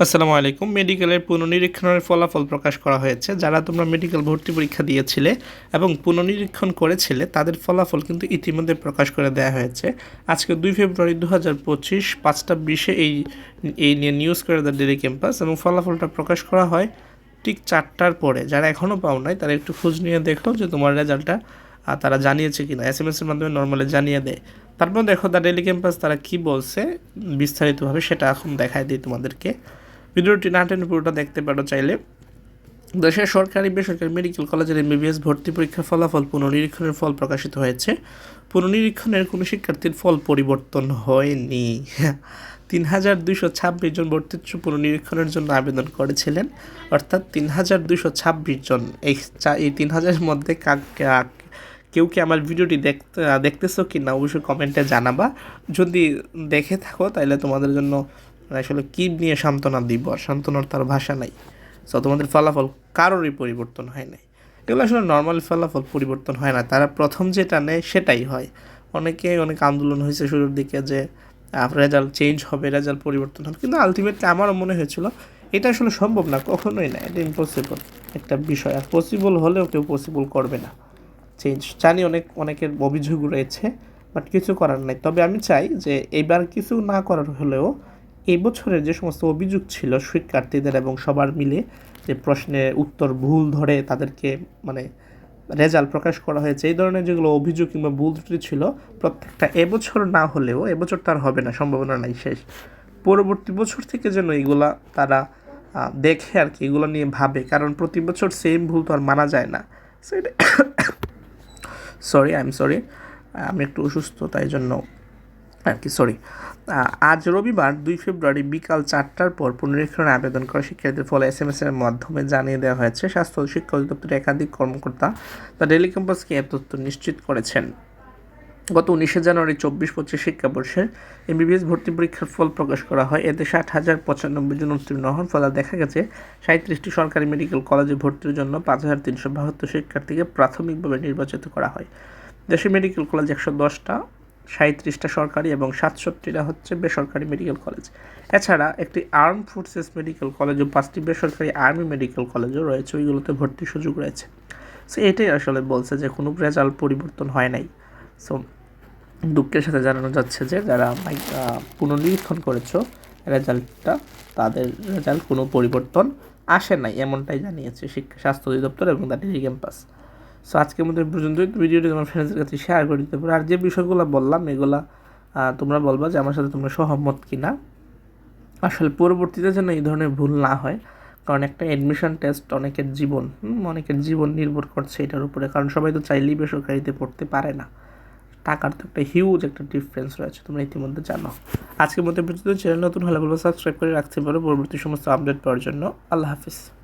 আসসালামু আলাইকুম। মেডিকেলের পুনর্নিরীক্ষণের ফলাফল প্রকাশ করা হয়েছে। যারা তোমরা মেডিকেল ভর্তি পরীক্ষা দিয়েছিলে এবং পুনর্নিরীক্ষণ করেছিলে তাদের ফলাফল কিন্তু ইতিমধ্যে প্রকাশ করে দেওয়া হয়েছে। আজকে দুই ফেব্রুয়ারি দু হাজার পঁচিশ পাঁচটা বিশে এই এই নিয়ে নিউজ করে দ্য ডেলি ক্যাম্পাস এবং ফলাফলটা প্রকাশ করা হয় ঠিক চারটার পরে। যারা এখনও পাও নাই তারা একটু খোঁজ নিয়ে দেখো যে তোমার রেজাল্টটা আহ, তারা জানিয়েছে কিনা। এস এম এর মাধ্যমে নর্মালি জানিয়ে দেয়। তারপর দেখো দ্য ডেলি ক্যাম্পাস তারা কি বলছে বিস্তারিতভাবে সেটা এখন দেখায় দিই তোমাদেরকে। ভিডিওটি না টেনে পুরোটা দেখতে পারো চাইলে। দেশের সরকারি, বেসরকারি মেডিকেল কলেজের এমবিবিএস ভর্তি পরীক্ষার ফলাফল পুনর্নিরীক্ষণের ফল প্রকাশিত হয়েছে। পুনর্নিরীক্ষণের কোনো শিক্ষার্থীর ফল পরিবর্তন হয়নি। তিন হাজার দুইশো ছাব্বিশ জন ভর্তির পুনর্নিরীক্ষণের জন্য আবেদন করেছিলেন। অর্থাৎ তিন হাজার দুইশো ছাব্বিশ জন। এই এই তিন হাজারের মধ্যে কাক- কেউ কি আমার ভিডিওটি দেখতে, দেখতেছো কি না অবশ্যই কমেন্টে জানাবা। যদি দেখে থাকো তাহলে তোমাদের জন্য আসলে কী নিয়ে সান্ত্বনা দিব? আর সান্ত্বনার তার ভাষা নাই। সো তোমাদের ফলাফল কারোরই পরিবর্তন হয় নাই। এগুলো আসলে নর্মাল ফলাফল পরিবর্তন হয় না। তারা প্রথম যেটা নেয় সেটাই হয়। অনেকে অনেক আন্দোলন হয়েছে শুরুর দিকে যে রেজাল্ট চেঞ্জ হবে রেজাল্ট পরিবর্তন হবে। কিন্তু আলটিমেটলি আমারও মনে হয়েছিল, এটা আসলে সম্ভব না, কখনোই না। এটা ইম্পসিবল একটা বিষয়। আর পসিবল হলেও কেউ পসিবল করবে না। চেঞ্জ জানি অনেক, অনেকের অভিযোগ রয়েছে বাট কিছু করার নাই। তবে আমি চাই যে, এবার কিছু না করার হলেও এই বছরের যে সমস্ত অভিযোগ ছিল শিক্ষার্থীদের এবং সবার মিলে যে প্রশ্নে উত্তর ভুল ধরে তাদেরকে মানে রেজাল্ট প্রকাশ করা হয়েছে, এই ধরনের যেগুলো অভিযোগ কিংবা ভুল ত্রুটি ছিল, প্রত্যেকটা এবছর না হলেও এবছর তার হবে না, সম্ভাবনা নাই শেষ। পরবর্তী বছর থেকে যেন এগুলা তারা দেখে আর কি, এগুলো নিয়ে ভাবে, কারণ প্রতি বছর সেম ভুল তো আর মানা যায় না। সরি আই এম সরি আমি একটু অসুস্থ, তাই জন্য আর কি সরি আজ রবিবার দুই ফেব্রুয়ারি বিকাল চারটার পর পুনরীক্ষণের আবেদন করা শিক্ষার্থীদের ফলে এস এম এস এর মাধ্যমে জানিয়ে দেওয়া হয়েছে। স্বাস্থ্য ও শিক্ষা অধিদপ্তরের একাধিক কর্মকর্তা তা ডেলি ক্যাম্পাসকে এ তথ্য নিশ্চিত করেছেন। গত উনিশে জানুয়ারি চব্বিশ পঁচিশ শিক্ষাবর্ষের এমবিবিএস ভর্তি পরীক্ষার ফল প্রকাশ করা হয়। এতে ষাট হাজার পঁচানব্বই জন উত্তীর্ণ হন, ফলে দেখা গেছে সাঁত্রিশটি সরকারি মেডিকেল কলেজে ভর্তির জন্য পাঁচ হাজার তিনশো বাহাত্তর শিক্ষার্থীকে প্রাথমিকভাবে নির্বাচিত করা হয়। দেশে মেডিকেল কলেজ একশো দশটা সাঁত্রিশটা সরকারি এবং সাতষট্টিটা হচ্ছে বেসরকারি মেডিকেল কলেজ এছাড়া একটি আর্ম ফোর্সেস মেডিকেল কলেজ ও পাঁচটি বেসরকারি আর্মি মেডিকেল কলেজও রয়েছে, ওইগুলোতে ভর্তির সুযোগ রয়েছে। সো এটাই আসলে বলছে যে কোনো রেজাল্ট পরিবর্তন হয় নাই। সো দুঃখের সাথে জানানো যাচ্ছে যে যারা পুনর্নিরীক্ষণ করেছ, রেজাল্টটা, তাদের রেজাল্ট কোনো পরিবর্তন আসে নাই, এমনটাই জানিয়েছে শিক্ষা স্বাস্থ্য অধিদপ্তর এবং ডেলি ক্যাম্পাস সো আজকের মধ্যে এই পর্যন্তই। ভিডিওটি তোমার ফ্রেন্ডসদের কাছে শেয়ার করে দিতে পারো। আর যে বিষয়গুলো বললাম, এগুলা তোমরা বলবা যে আমার সাথে তোমরা সহমত কি না আসলে পরবর্তীতে যেন এই ধরনের ভুল না হয়, কারণ একটা অ্যাডমিশন টেস্ট অনেকের জীবন অনেকের জীবন নির্ভর করছে এটার উপরে। কারণ সবাই তো চাইলেই বেসরকারিতে পড়তে পারে না। টাকার তো একটা হিউজ একটা ডিফারেন্স রয়েছে, তোমরা ইতিমধ্যে জানো। আজকের মধ্যে পর্যন্ত চ্যানেল নতুন হলে বলব সাবস্ক্রাইব করে রাখতে পারো। পরবর্তী সমস্ত আপডেট পাওয়ার জন্য। আল্লাহ হাফিজ।